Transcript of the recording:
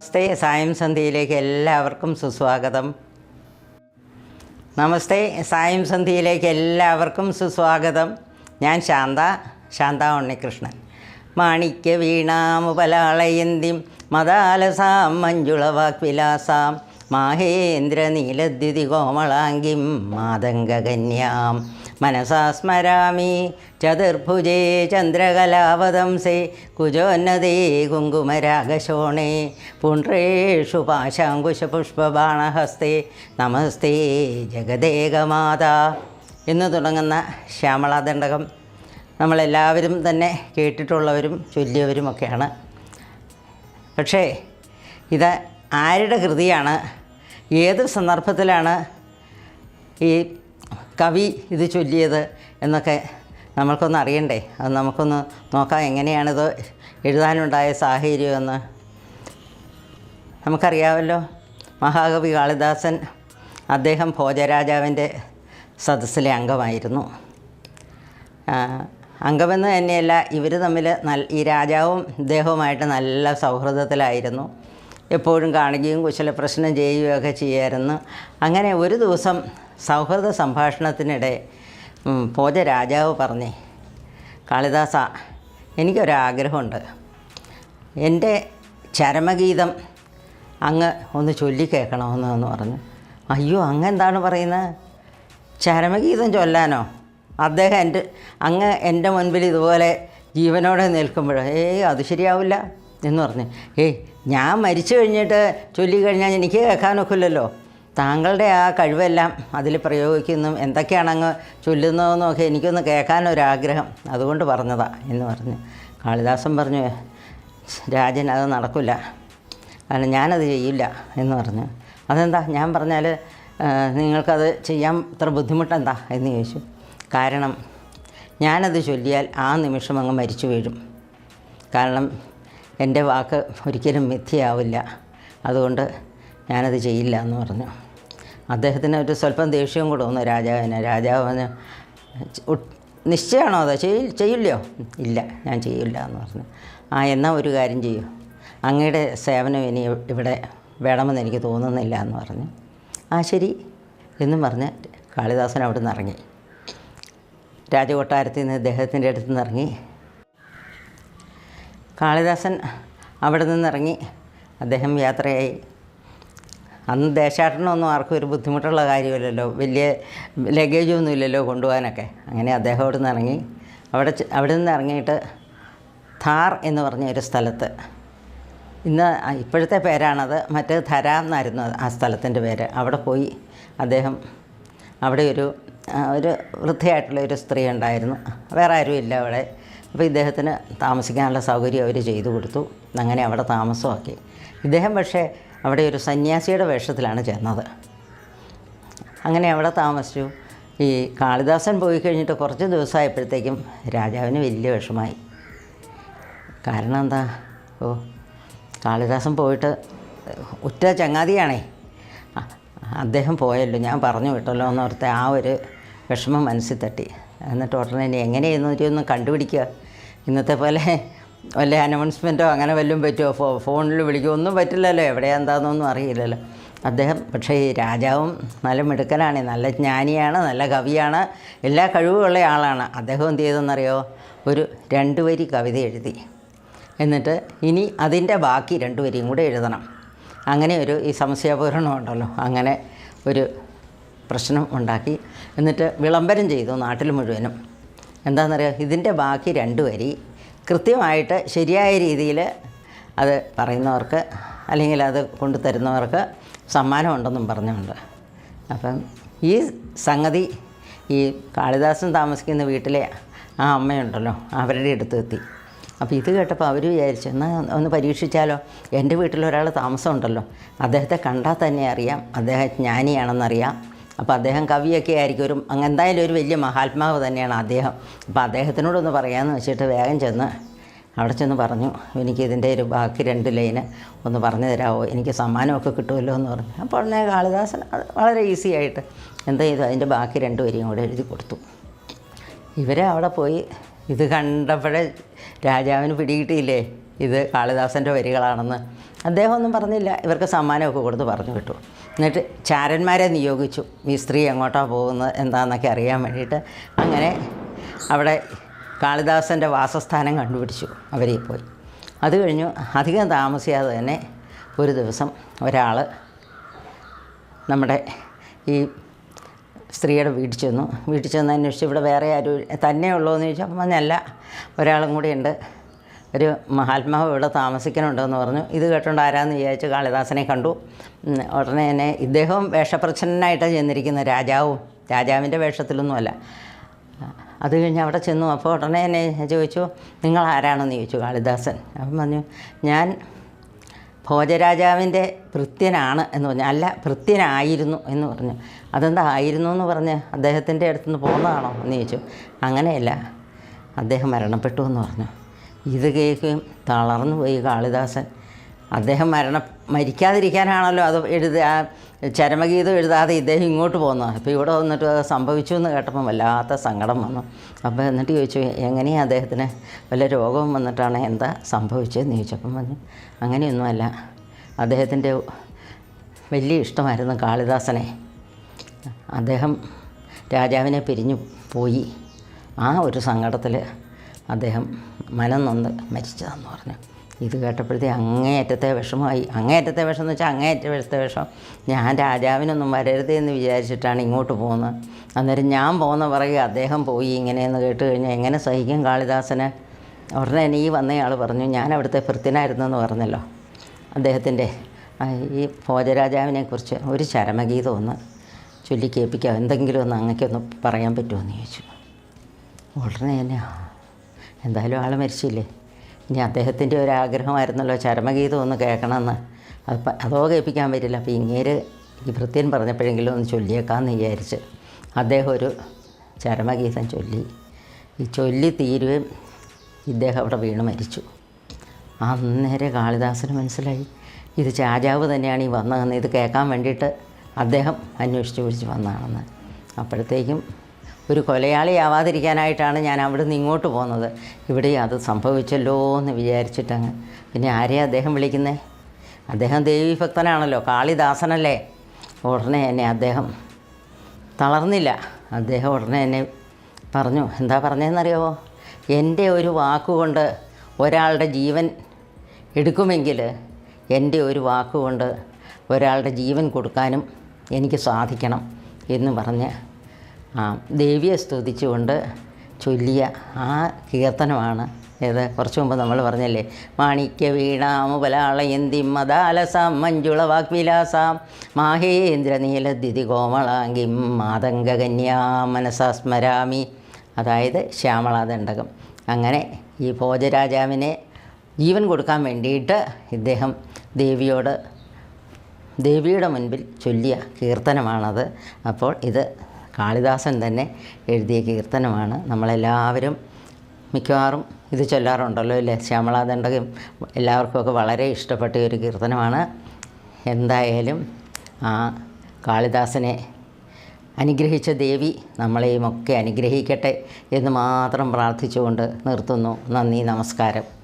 നമസ്തേ സായം സന്ധ്യയിലേക്ക് എല്ലാവർക്കും സുസ്വാഗതം. നമസ്തേ സായം സന്ധ്യയിലേക്ക് എല്ലാവർക്കും സുസ്വാഗതം. ഞാൻ ശാന്ത ശാന്ത ഉണ്ണികൃഷ്ണൻ. മാണിക്യ വീണാമുപലാളയന്തിം മദാലസാം മഞ്ജുളവാക്വിലാസാം മാഹേന്ദ്ര നീലദ്യുതി കോമളാംഗിം മാതംഗകന്യാം. മനസാ സ്മരാമി ചതുർഭുജേ ചന്ദ്രകലാവതംസേ കുജോന്നതേ കുങ്കുമരാഗശോണേ പുണ്ട്രേഷു പാശാങ്കുശപുഷ്പബാണഹസ്തേ നമസ്തേ ജഗദേകമാത. എന്ന് തുടങ്ങുന്ന ശ്യാമളാദണ്ഡകം നമ്മളെല്ലാവരും തന്നെ കേട്ടിട്ടുള്ളവരും ചൊല്ലിയവരുമൊക്കെയാണ്. പക്ഷേ ഇത് ആരുടെ കൃതിയാണ്? ഏത് സന്ദർഭത്തിലാണ് ഈ കവി ഇത് ചൊല്ലിയത് എന്നൊക്കെ നമ്മൾക്കൊന്ന് അറിയണ്ടേ? അത് നമുക്കൊന്ന് നോക്കാം എങ്ങനെയാണിത് എഴുതാനുണ്ടായ സാഹചര്യമെന്ന് നമുക്കറിയാമല്ലോ മഹാകവി കാളിദാസൻ അദ്ദേഹം ഭോജരാജാവിന്റെ സദസ്സിലെ അംഗമായിരുന്നു. അംഗമെന്ന് തന്നെയല്ല ഇവർ തമ്മിൽ നല്ല ഈ രാജാവും ഇദ്ദേഹവുമായിട്ട് നല്ല സൗഹൃദത്തിലായിരുന്നു. എപ്പോഴും കാണുകയും കുശല പ്രശ്നം ചെയ്യുകയൊക്കെ ചെയ്യായിരുന്നു. അങ്ങനെ ഒരു ദിവസം സൗഹൃദ സംഭാഷണത്തിനിടെ പോജ രാജാവ് പറഞ്ഞേ കാളിദാസ എനിക്കൊരാഗ്രഹമുണ്ട്. എന്റെ ചരമഗീതം അങ്ങ് ഒന്ന് ചൊല്ലിക്കേൾക്കണമെന്ന് എന്ന് പറഞ്ഞു. അയ്യോ അങ്ങ് എന്താണ് പറയുന്നത്? ചരമഗീതം ചൊല്ലാനോ? അദ്ദേഹം എന്റെ അങ്ങ് എന്റെ മുൻപിൽ ഇതുപോലെ ജീവനോടെ നിൽക്കുമ്പോൾ ഏയ് അത് ശരിയാവില്ല എന്ന് പറഞ്ഞു. ഏയ് ഞാൻ മരിച്ചു കഴിഞ്ഞിട്ട് ചൊല്ലിക്കഴിഞ്ഞാൽ എനിക്ക് കേൾക്കാനൊക്കില്ലല്ലോ. താങ്കളുടെ ആ കഴിവെല്ലാം അതിൽ പ്രയോഗിക്കുന്നു എന്തൊക്കെയാണങ്ങ് ചൊല്ലുന്നതെന്നൊക്കെ എനിക്കൊന്ന് കേൾക്കാനൊരാഗ്രഹം അതുകൊണ്ട് പറഞ്ഞതാ എന്ന് പറഞ്ഞു. കാളിദാസൻ പറഞ്ഞു രാജൻ അത് നടക്കില്ല. കാരണം ഞാനത് ചെയ്യില്ല എന്ന് പറഞ്ഞു. അതെന്താ? ഞാൻ പറഞ്ഞാൽ നിങ്ങൾക്കത് ചെയ്യാൻ ഇത്ര ബുദ്ധിമുട്ടെന്താ എന്ന് ചോദിച്ചു. കാരണം ഞാനത് ചൊല്ലിയാൽ ആ നിമിഷം അങ്ങ് മരിച്ചു വീഴും. കാരണം എന്റെ വാക്ക് ഒരിക്കലും മിഥ്യയാവില്ല. അതുകൊണ്ട് ഞാനത് ചെയ്യില്ല എന്ന് പറഞ്ഞു. അദ്ദേഹത്തിന് ഒരു സ്വല്പം ദേഷ്യവും കൂടെ വന്നു. രാജാവിന് രാജാവ് പറഞ്ഞു "ഉ- നിശ്ചയമാണോ അതോ? ചെയ് ചെയ്യില്ലയോ? ഇല്ല ഞാൻ ചെയ്യില്ല എന്ന് പറഞ്ഞു. ആ എന്നാൽ ഒരു കാര്യം ചെയ്യൂ. അങ്ങയുടെ സേവനം ഇനി ഇവിടെ വേണമെന്ന് എനിക്ക് തോന്നുന്നില്ല എന്ന് പറഞ്ഞു. ആ ശരി എന്നും പറഞ്ഞ് കാളിദാസൻ അവിടെ നിന്ന് ഇറങ്ങി. രാജകൊട്ടാരത്തിൽ നിന്ന് അദ്ദേഹത്തിന്റെ അടുത്ത് നിന്ന് ഇറങ്ങി. കാളിദാസൻ അവിടെ നിന്നിറങ്ങി അദ്ദേഹം യാത്രയായി. അന്ന് ദേശാട്ടനൊന്നും ആർക്കും ഒരു ബുദ്ധിമുട്ടുള്ള കാര്യമില്ലല്ലോ. വലിയ ലഗേജൊന്നും ഇല്ലല്ലോ കൊണ്ടുപോകാനൊക്കെ. അങ്ങനെ അദ്ദേഹം അവിടെ നിന്ന് ഇറങ്ങി. അവിടെ അവിടെ നിന്ന് ഇറങ്ങിയിട്ട് ഥാർ എന്ന് പറഞ്ഞ ഒരു സ്ഥലത്ത്. ഇന്ന് ഇപ്പോഴത്തെ പേരാണത്. മറ്റേ ധര എന്നായിരുന്നു ആ സ്ഥലത്തിന്റെ പേര്. അവിടെ പോയി അദ്ദേഹം അവിടെ ഒരു ഒരു വൃദ്ധയായിട്ടുള്ള ഒരു സ്ത്രീ ഉണ്ടായിരുന്നു. വേറെ ആരും ഇല്ല അവിടെ. അപ്പോൾ ഇദ്ദേഹത്തിന് താമസിക്കാനുള്ള സൗകര്യം അവർ ചെയ്തു കൊടുത്തു. അങ്ങനെ അവിടെ താമസമാക്കി. ഇദ്ദേഹം പക്ഷേ അവിടെ ഒരു സന്യാസിയുടെ വേഷത്തിലാണ് ചെന്നത്. അങ്ങനെ അവിടെ താമസിച്ചു. ഈ കാളിദാസൻ പോയി കഴിഞ്ഞിട്ട് കുറച്ച് ദിവസമായപ്പോഴത്തേക്കും രാജാവിന് വലിയ വിഷമായി. കാരണം എന്താ? ഓ കാളിദാസൻ പോയിട്ട് ഉറ്റ ചങ്ങാതിയാണേ. അദ്ദേഹം പോയല്ലോ. ഞാൻ പറഞ്ഞു വിട്ടല്ലോ എന്നോർത്ത് ആ ഒരു വിഷമം മനസ്സിൽ തട്ടി. എന്നിട്ട് ഉടനെ എങ്ങനെയെന്ന് ഒന്ന് കണ്ടുപിടിക്കുക. ഇന്നത്തെ പോലെ വല്ല അനൗൺസ്മെന്റോ അങ്ങനെ വല്ലതും പറ്റുമോ ഫോ ഫോണിൽ വിളിക്കുമോ ഒന്നും പറ്റില്ലല്ലോ. എവിടെയാ എന്താണെന്നൊന്നും അറിയില്ലല്ലോ. അദ്ദേഹം പക്ഷേ ഈ രാജാവും നല്ല മിടുക്കനാണ്. നല്ല ജ്ഞാനിയാണ് നല്ല കവിയാണ്. എല്ലാ കഴിവുമുള്ള ആളാണ്. അദ്ദേഹം എന്ത് ചെയ്തെന്നറിയോ? ഒരു രണ്ട് വരി കവിത എഴുതി. എന്നിട്ട് ഇനി അതിന്റെ ബാക്കി രണ്ട് വരിയും കൂടെ എഴുതണം. അങ്ങനെ ഒരു ഈ സംശയാപൂരണം ഉണ്ടല്ലോ. അങ്ങനെ ഒരു പ്രശ്നം ഉണ്ടാക്കി. എന്നിട്ട് വിളംബരം ചെയ്തു നാട്ടിൽ മുഴുവനും. എന്താണെന്നറിയാം ഇതിന്റെ ബാക്കി രണ്ട് വരി കൃത്യമായിട്ട് ശരിയായ രീതിയിൽ അത് പറയുന്നവർക്ക് അല്ലെങ്കിൽ അത് കൊണ്ടുതരുന്നവർക്ക് സമ്മാനമുണ്ടെന്നും പറഞ്ഞുകൊണ്ട്. അപ്പം ഈ സംഗതി ഈ കാളിദാസൻ താമസിക്കുന്ന വീട്ടിലെ ആ അമ്മയുണ്ടല്ലോ അവരുടെ അടുത്ത് എത്തി അപ്പോൾ ഇത് കേട്ടപ്പോൾ അവർ വിചാരിച്ചു എന്നാൽ ഒന്ന് പരീക്ഷിച്ചാലോ? എന്റെ വീട്ടിലൊരാൾ താമസമുണ്ടല്ലോ. അദ്ദേഹത്തെ കണ്ടാൽ തന്നെ അറിയാം. അദ്ദേഹം ജ്ഞാനിയാണെന്നറിയാം. അപ്പോൾ അദ്ദേഹം കവിയൊക്കെ ആയിരിക്കും. ഒരു എന്തായാലും ഒരു വലിയ മഹാത്മാവ് തന്നെയാണ് അദ്ദേഹം. അപ്പോൾ അദ്ദേഹത്തിനോടൊന്ന് പറയാമെന്ന് വെച്ചിട്ട് വേഗം ചെന്ന് അവിടെ ചെന്ന് പറഞ്ഞു. എനിക്ക് ഇതിന്റെ ഒരു ബാക്കി രണ്ട് ലൈന് ഒന്ന് പറഞ്ഞു തരാമോ എനിക്ക് സമ്മാനമൊക്കെ കിട്ടുമല്ലോ എന്ന് പറഞ്ഞു. അപ്പോൾ ഉടനെ കാളിദാസൻ വളരെ ഈസി ആയിട്ട് എന്താ ചെയ്തു? അതിന്റെ ബാക്കി രണ്ട് വരിയും കൂടെ എഴുതി കൊടുത്തു. ഇവരെ അവിടെ പോയി ഇത് കണ്ടപ്പോഴേ രാജാവിന് പിടികിട്ടിയില്ലേ? ഇത് കാളിദാസന്റെ വരികളാണെന്ന്. അദ്ദേഹം ഒന്നും പറഞ്ഞില്ല. ഇവർക്ക് സമ്മാനമൊക്കെ കൊടുത്ത് പറഞ്ഞു വിട്ടു. എന്നിട്ട് ചാരന്മാരെ നിയോഗിച്ചു. ഈ സ്ത്രീ എങ്ങോട്ടാണ് പോകുന്നത്? എന്താണെന്നൊക്കെ അറിയാൻ വേണ്ടിയിട്ട് അങ്ങനെ അവിടെ കാളിദാസന്റെ വാസസ്ഥാനം കണ്ടുപിടിച്ചു. അവരെ പോയി. അത് കഴിഞ്ഞു അധികം താമസിയാതെ തന്നെ ഒരു ദിവസം ഒരാൾ നമ്മുടെ ഈ സ്ത്രീയുടെ വീട്ടിൽ ചെന്നു. വീട്ടിൽ ചെന്ന് അന്വേഷിച്ച്. ഇവിടെ വേറെ ആരും തന്നെ ഉള്ളൂ എന്ന് ചോദിച്ചാൽ അപ്പം പറഞ്ഞല്ല ഒരാളും കൂടി ഉണ്ട്. ഒരു മഹാത്മാവ് ഇവിടെ താമസിക്കുന്നുണ്ടെന്ന് പറഞ്ഞു. ഇത് കേട്ടുകൊണ്ട് ആരാന്ന് വിചാരിച്ച് കാളിദാസനെ കണ്ടു. ഉടനെ തന്നെ ഇദ്ദേഹവും വേഷപ്രച്ഛന്നനായിട്ടാണ് ചെന്നിരിക്കുന്നത്. രാജാവും രാജാവിന്റെ വേഷത്തിലൊന്നുമല്ല അത് കഴിഞ്ഞ് അവിടെ ചെന്നു. അപ്പോൾ ഉടനെ തന്നെ ചോദിച്ചു നിങ്ങൾ ആരാണെന്ന് ചോദിച്ചു കാളിദാസൻ. അപ്പം പറഞ്ഞു ഞാൻ ഭോജരാജാവിന്റെ ഭൃത്യനാണ് എന്ന് പറഞ്ഞു. അല്ല ഭൃത്യനായിരുന്നു എന്ന് പറഞ്ഞു. അതെന്താ ആയിരുന്നു എന്ന് പറഞ്ഞ് അദ്ദേഹത്തിന്റെ അടുത്തുനിന്ന് പോകുന്നതാണോ എന്ന് ചോദിച്ചു. അങ്ങനെയല്ല അദ്ദേഹം മരണപ്പെട്ടു എന്ന് പറഞ്ഞു. ഇത് കേൾക്കുകയും തളർന്നു പോയി കാളിദാസൻ. അദ്ദേഹം മരണ മരിക്കാതിരിക്കാനാണല്ലോ അത് എഴുതി ആ ചരമഗീതം എഴുതാതെ ഇദ്ദേഹം ഇങ്ങോട്ട് പോകുന്നത് അപ്പോൾ ഇവിടെ വന്നിട്ട് സംഭവിച്ചു എന്ന് കേട്ടപ്പം വല്ലാത്ത സങ്കടം വന്നു. അപ്പോൾ എന്നിട്ട് ചോദിച്ചു എങ്ങനെയാണ് അദ്ദേഹത്തിന്? വല്ല രോഗവും വന്നിട്ടാണ്? എന്താ സംഭവിച്ചതെന്ന് ചോദിച്ചപ്പം പറഞ്ഞു അങ്ങനെയൊന്നുമല്ല. അദ്ദേഹത്തിന്റെ വലിയ ഇഷ്ടമായിരുന്നു കാളിദാസനെ. അദ്ദേഹം രാജാവിനെ പിരിഞ്ഞു പോയി. ആ ഒരു സങ്കടത്തിൽ അദ്ദേഹം മനം നൊന്ന് മരിച്ചതെന്ന് പറഞ്ഞു. ഇത് കേട്ടപ്പോഴത്തേ അങ്ങേയറ്റത്തെ വിഷമമായി. അങ്ങേയറ്റത്തെ വിഷം എന്ന് വെച്ചാൽ അങ്ങേയറ്റത്തെ വിഷം. ഞാൻ രാജാവിനൊന്നും വരരുത് എന്ന് വിചാരിച്ചിട്ടാണ് ഇങ്ങോട്ട് പോകുന്നത്. അന്നേരം ഞാൻ പോകുന്ന പറയുക അദ്ദേഹം പോയി ഇങ്ങനെയെന്ന് കേട്ട് കഴിഞ്ഞാൽ എങ്ങനെ സഹിക്കും കാളിദാസന്? ഉടനെ ഈ വന്നയാൾ പറഞ്ഞു ഞാൻ അവിടുത്തെ ഭൃത്യനായിരുന്നെന്ന് പറഞ്ഞല്ലോ. അദ്ദേഹത്തിന്റെ ഈ ഭോജരാജാവിനെക്കുറിച്ച് ഒരു ചരമഗീതം ഒന്ന് ചൊല്ലി കേൾപ്പിക്കാം എന്തെങ്കിലും ഒന്ന് അങ്ങക്കൊന്ന് പറയാൻ പറ്റുമോ എന്ന് ചോദിച്ചു. ഉടനെ തന്നെ "ആ, എന്തായാലും ആൾ മരിച്ചില്ലേ? ഇനി അദ്ദേഹത്തിന്റെ ഒരു ആഗ്രഹമായിരുന്നല്ലോ ചരമഗീതം ഒന്ന് കേൾക്കണമെന്ന്. അപ്പം അതോ കേൾപ്പിക്കാൻ പറ്റില്ല. അപ്പോൾ ഇങ്ങേര് ഈ ഭൃത്യൻ പറഞ്ഞപ്പോഴെങ്കിലും ഒന്ന് ചൊല്ലിയേക്കാമെന്ന് വിചാരിച്ച് അദ്ദേഹം ഒരു ചരമഗീതം ചൊല്ലി. ഈ ചൊല്ലി തീരുകയും ഇദ്ദേഹം അവിടെ വീണ് മരിച്ചു. അന്നേരം കാളിദാസന് മനസ്സിലായി. ഇത് രാജാവ് തന്നെയാണ് ഈ വന്നതെന്ന്. ഇത് കേൾക്കാൻ വേണ്ടിയിട്ട് അദ്ദേഹം അന്വേഷിച്ച് പിടിച്ച് വന്നതാണെന്ന്. അപ്പോഴത്തേക്കും ഒരു കൊലയാളിയാവാതിരിക്കാനായിട്ടാണ് ഞാൻ അവിടെ നിന്ന് ഇങ്ങോട്ട് പോകുന്നത് ഇവിടെ അത് സംഭവിച്ചല്ലോ എന്ന് വിചാരിച്ചിട്ടങ്ങ്. പിന്നെ ആരെയാണ് അദ്ദേഹം വിളിക്കുന്നത് അദ്ദേഹം ദേവീഭക്തനാണല്ലോ കാളിദാസനല്ലേ. ഉടനെ എന്നെ അദ്ദേഹം തളർന്നില്ല. അദ്ദേഹം ഉടനെ എന്നെ പറഞ്ഞു എന്താ പറഞ്ഞതെന്നറിയാവോ എന്റെ ഒരു വാക്കുകൊണ്ട് ഒരാളുടെ ജീവൻ എടുക്കുമെങ്കിൽ എന്റെ ഒരു വാക്കുകൊണ്ട് ഒരാളുടെ ജീവൻ കൊടുക്കാനും എനിക്ക് സാധിക്കണം എന്ന് പറഞ്ഞ് ദേവിയെ സ്തുതിച്ചുകൊണ്ട് ചൊല്ലിയ ആ കീർത്തനമാണ് ഏത് കുറച്ച് മുമ്പ് നമ്മൾ പറഞ്ഞല്ലേ മാണിക്യ വീണാമുപലാളയന്തി മദാലസാം മഞ്ജുള വാഗ്വിലാസാം മാഹേന്ദ്ര നീലദിതി കോമളാങ്കിം മാതംഗകന്യാ മനസാ സ്മരാമി അതായത് ശ്യാമളാദണ്ഡകം. അങ്ങനെ ഈ ഭോജരാജാവിനെ ജീവൻ കൊടുക്കാൻ വേണ്ടിയിട്ട് ഇദ്ദേഹം ദേവിയോട് ദേവിയുടെ മുൻപിൽ ചൊല്ലിയ കീർത്തനമാണത്. അപ്പോൾ ഇത് കാളിദാസൻ തന്നെ എഴുതിയ കീർത്തനമാണ്. നമ്മളെല്ലാവരും മിക്കവാറും ഇത് ചൊല്ലാറുണ്ടല്ലോ അല്ലേ? ശ്യാമളാദണ്ഡകം എല്ലാവർക്കുമൊക്കെ വളരെ ഇഷ്ടപ്പെട്ട ഒരു കീർത്തനമാണ്. എന്തായാലും ആ കാളിദാസനെ അനുഗ്രഹിച്ച ദേവി നമ്മളെയും ഒക്കെ അനുഗ്രഹിക്കട്ടെ എന്ന് മാത്രം പ്രാർത്ഥിച്ചുകൊണ്ട് നിർത്തുന്നു. നന്ദി നമസ്കാരം.